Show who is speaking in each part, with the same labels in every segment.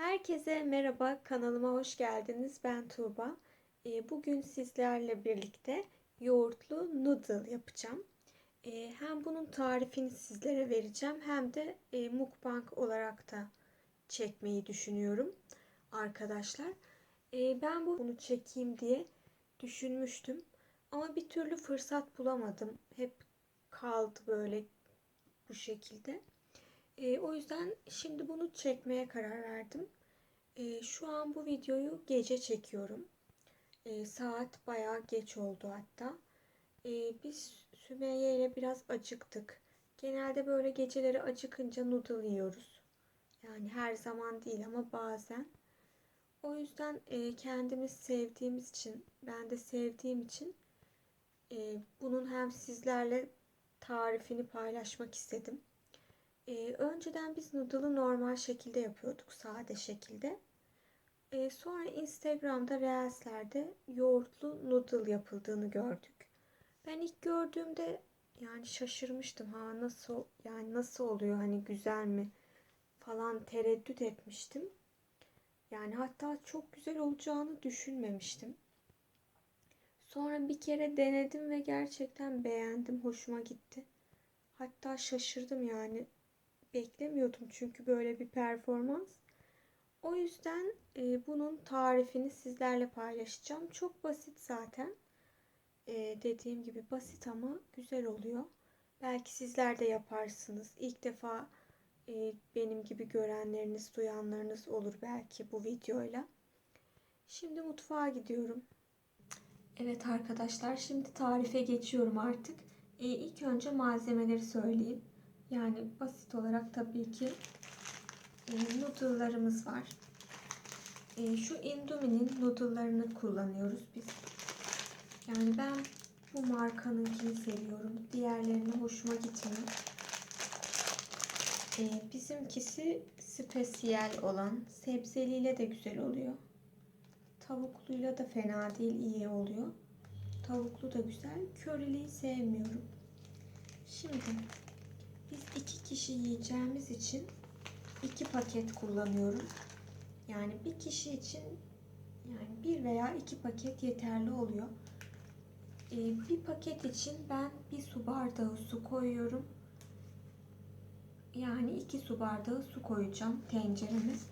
Speaker 1: Herkese merhaba, kanalıma hoş geldiniz. Ben Tuğba. Ee, Bugün sizlerle birlikte yoğurtlu noodle yapacağım. Ee, Hem bunun tarifini sizlere vereceğim hem de e, mukbang olarak da çekmeyi düşünüyorum arkadaşlar. Ee, Ben bu- bunu çekeyim diye düşünmüştüm ama bir türlü fırsat bulamadım. Hep kaldı böyle bu şekilde. E, o yüzden şimdi bunu çekmeye karar verdim. E, şu an bu videoyu gece çekiyorum. E, saat bayağı geç oldu hatta. E, biz Sümeyye ile biraz acıktık. Genelde böyle geceleri acıkınca noodle yiyoruz. Yani her zaman değil ama bazen. O yüzden e, kendimiz sevdiğimiz için, ben de sevdiğim için e, bunun hem sizlerle tarifini paylaşmak istedim. Ee, önceden biz noodle'ı normal şekilde yapıyorduk, sade şekilde. Ee, sonra Instagram'da Reels'lerde yoğurtlu noodle yapıldığını gördük. Ben ilk gördüğümde yani şaşırmıştım. Ha nasıl yani nasıl oluyor hani güzel mi falan tereddüt etmiştim. Yani hatta çok güzel olacağını düşünmemiştim. Sonra bir kere denedim ve gerçekten beğendim, hoşuma gitti. Hatta şaşırdım yani beklemiyordum çünkü böyle bir performans. O yüzden e, bunun tarifini sizlerle paylaşacağım. Çok basit zaten. E, dediğim gibi basit ama güzel oluyor. Belki sizler de yaparsınız. İlk defa e, benim gibi görenleriniz, duyanlarınız olur belki bu videoyla. Şimdi mutfağa gidiyorum. Evet arkadaşlar, şimdi tarife geçiyorum artık. E, ilk önce malzemeleri söyleyeyim. Yani basit olarak tabii ki e, noodle'larımız var. E, şu Indomie'nin noodle'larını kullanıyoruz biz. Yani ben bu markanınkini seviyorum. Diğerlerini hoşuma gitmiyor. E, bizimkisi spesiyel olan sebzeliyle de güzel oluyor. Tavukluyla da fena değil, iyi oluyor. Tavuklu da güzel. Köriliği sevmiyorum. Şimdi biz iki kişi yiyeceğimiz için iki paket kullanıyorum. Yani bir kişi için yani bir veya iki paket yeterli oluyor. Ee, bir paket için ben bir su bardağı su koyuyorum. Yani iki su bardağı su koyacağım tenceremiz.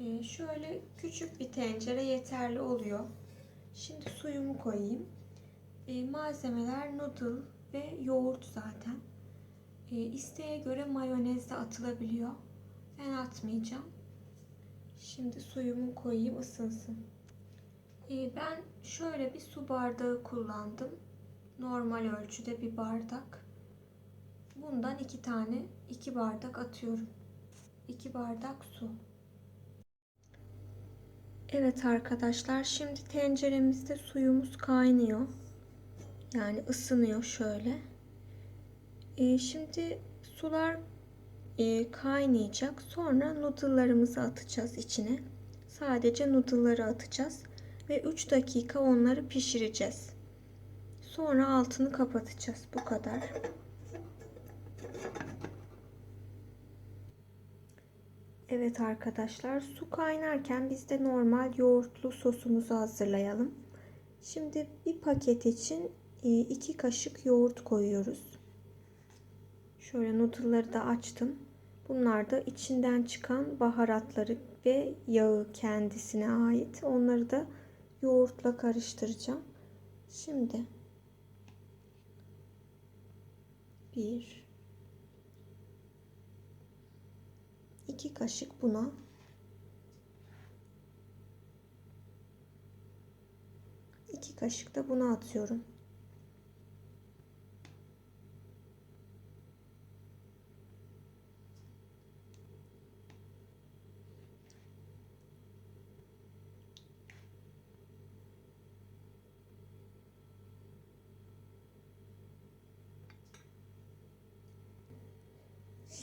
Speaker 1: Ee, şöyle küçük bir tencere yeterli oluyor. Şimdi suyumu koyayım. Ee, malzemeler noodle ve yoğurt zaten. E, isteğe göre mayonez de atılabiliyor. Ben atmayacağım. Şimdi suyumu koyayım ısınsın. E, ben şöyle bir su bardağı kullandım. Normal ölçüde bir bardak. Bundan iki tane, iki bardak atıyorum. İki bardak su. Evet arkadaşlar şimdi tenceremizde suyumuz kaynıyor. Yani ısınıyor şöyle. E, şimdi sular e, kaynayacak. Sonra noodle'larımızı atacağız içine. Sadece noodle'ları atacağız. Ve 3 dakika onları pişireceğiz. Sonra altını kapatacağız. Bu kadar. Evet arkadaşlar su kaynarken biz de normal yoğurtlu sosumuzu hazırlayalım. Şimdi bir paket için 2 e, kaşık yoğurt koyuyoruz. Şöyle noodle'ları da açtım. Bunlar da içinden çıkan baharatları ve yağı kendisine ait. Onları da yoğurtla karıştıracağım. Şimdi bir iki kaşık buna iki kaşık da buna atıyorum.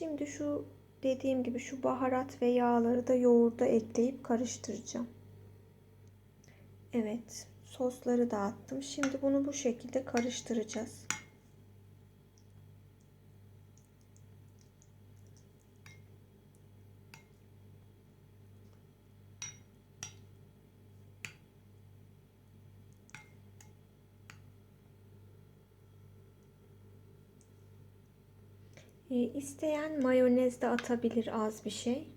Speaker 1: Şimdi şu dediğim gibi şu baharat ve yağları da yoğurda ekleyip karıştıracağım. Evet, sosları da attım. Şimdi bunu bu şekilde karıştıracağız. İsteyen mayonez de atabilir az bir şey.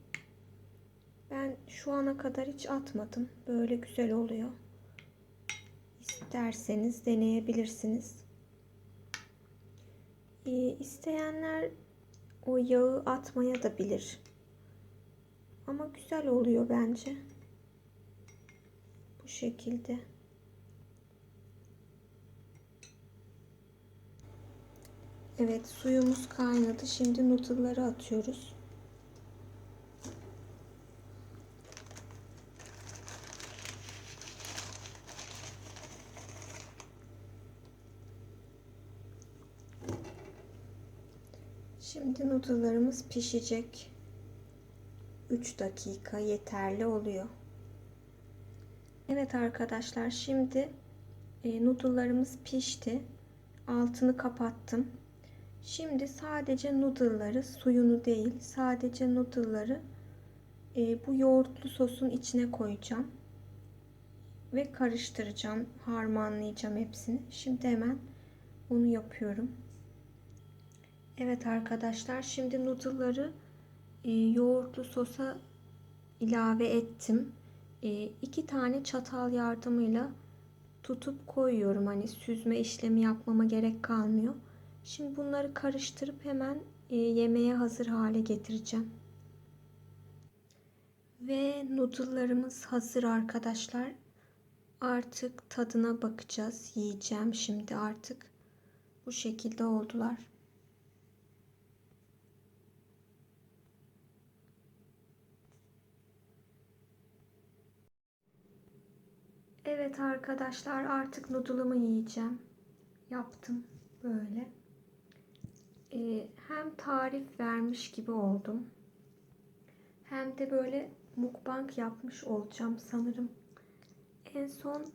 Speaker 1: Ben şu ana kadar hiç atmadım. Böyle güzel oluyor. İsterseniz deneyebilirsiniz. E, isteyenler o yağı atmaya da bilir. Ama güzel oluyor bence. Bu şekilde. Evet suyumuz kaynadı. Şimdi noodle'ları atıyoruz. Şimdi noodle'larımız pişecek. 3 dakika yeterli oluyor. Evet arkadaşlar şimdi e, noodle'larımız pişti. Altını kapattım. Şimdi sadece noodle'ları, suyunu değil, sadece noodle'ları e, bu yoğurtlu sosun içine koyacağım. Ve karıştıracağım, harmanlayacağım hepsini. Şimdi hemen onu yapıyorum. Evet arkadaşlar, şimdi noodle'ları e, yoğurtlu sosa ilave ettim. E, iki tane çatal yardımıyla tutup koyuyorum. Hani süzme işlemi yapmama gerek kalmıyor. Şimdi bunları karıştırıp hemen e, yemeğe hazır hale getireceğim. Ve noodle'larımız hazır arkadaşlar. Artık tadına bakacağız. Yiyeceğim şimdi artık. Bu şekilde oldular. Evet arkadaşlar artık noodle'ımı yiyeceğim. Yaptım böyle. Ee, hem tarif vermiş gibi oldum. Hem de böyle mukbang yapmış olacağım sanırım. En son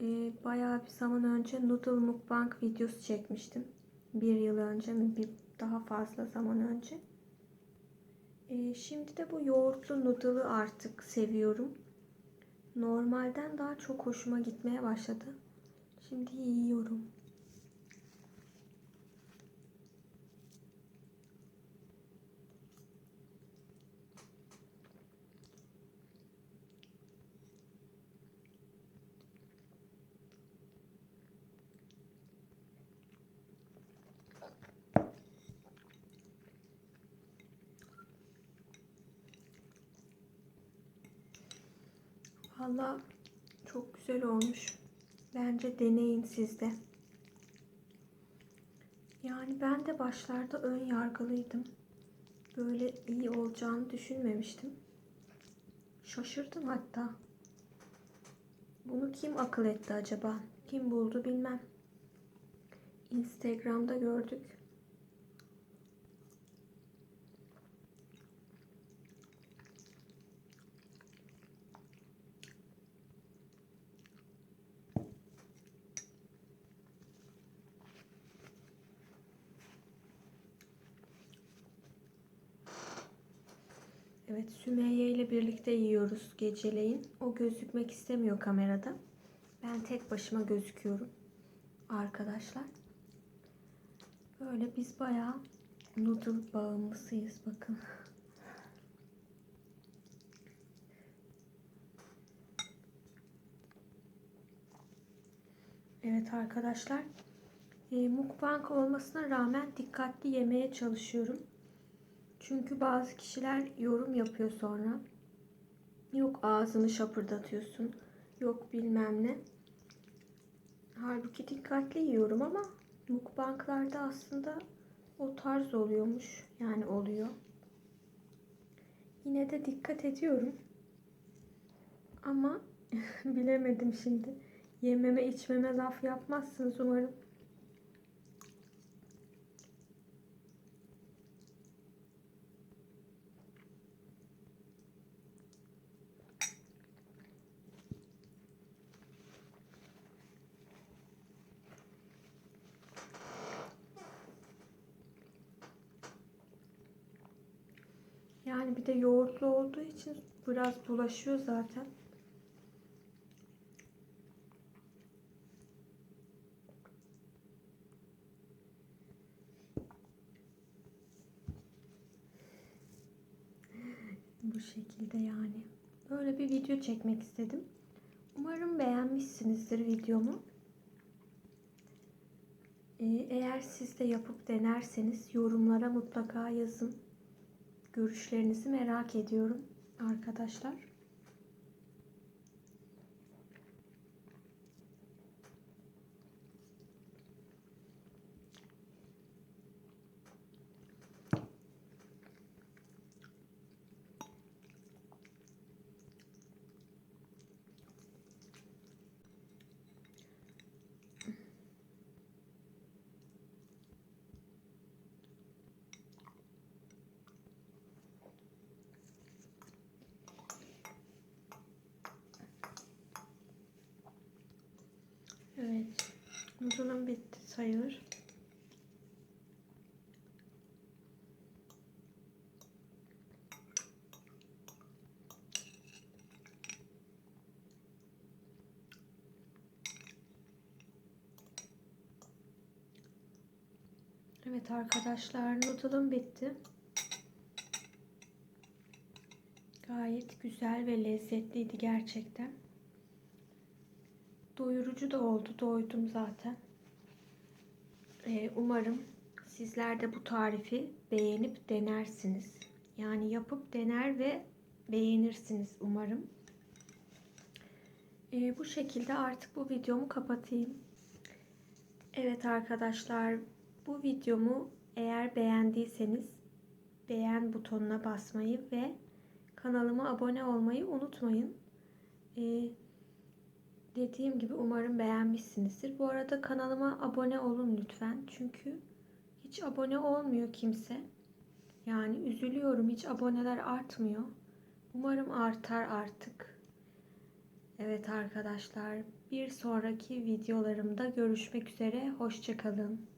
Speaker 1: e, bayağı bir zaman önce noodle mukbang videosu çekmiştim. Bir yıl önce mi bir daha fazla zaman önce. E, şimdi de bu yoğurtlu noodle'ı artık seviyorum. Normalden daha çok hoşuma gitmeye başladı. Şimdi yiyorum. Valla çok güzel olmuş. Bence deneyin siz de. Yani ben de başlarda ön yargılıydım. Böyle iyi olacağını düşünmemiştim. Şaşırdım hatta. Bunu kim akıl etti acaba? Kim buldu bilmem. Instagram'da gördük. Evet Sümeyye ile birlikte yiyoruz geceleyin. O gözükmek istemiyor kamerada. Ben tek başıma gözüküyorum. Arkadaşlar. Böyle biz bayağı noodle bağımlısıyız bakın. Evet arkadaşlar. E, mukbang olmasına rağmen dikkatli yemeye çalışıyorum. Çünkü bazı kişiler yorum yapıyor sonra. Yok ağzını şapırdatıyorsun. Yok bilmem ne. Halbuki dikkatli yiyorum ama mukbanglarda aslında o tarz oluyormuş. Yani oluyor. Yine de dikkat ediyorum. Ama bilemedim şimdi. Yememe içmeme laf yapmazsınız umarım. Yani bir de yoğurtlu olduğu için biraz bulaşıyor zaten. Bu şekilde yani. Böyle bir video çekmek istedim. Umarım beğenmişsinizdir videomu. Ee, eğer siz de yapıp denerseniz yorumlara mutlaka yazın. Görüşlerinizi merak ediyorum arkadaşlar. Evet. Noodle'ım bitti sayılır. Evet arkadaşlar noodle'ım bitti. Gayet güzel ve lezzetliydi gerçekten. Doyurucu da oldu. Doydum zaten. Ee, umarım sizler de bu tarifi beğenip denersiniz. Yani yapıp dener ve beğenirsiniz umarım. Ee, bu şekilde artık bu videomu kapatayım. Evet arkadaşlar bu videomu eğer beğendiyseniz beğen butonuna basmayı ve kanalıma abone olmayı unutmayın. Ee, dediğim gibi umarım beğenmişsinizdir. Bu arada kanalıma abone olun lütfen. Çünkü hiç abone olmuyor kimse. Yani üzülüyorum. Hiç aboneler artmıyor. Umarım artar artık. Evet arkadaşlar bir sonraki videolarımda görüşmek üzere. Hoşçakalın.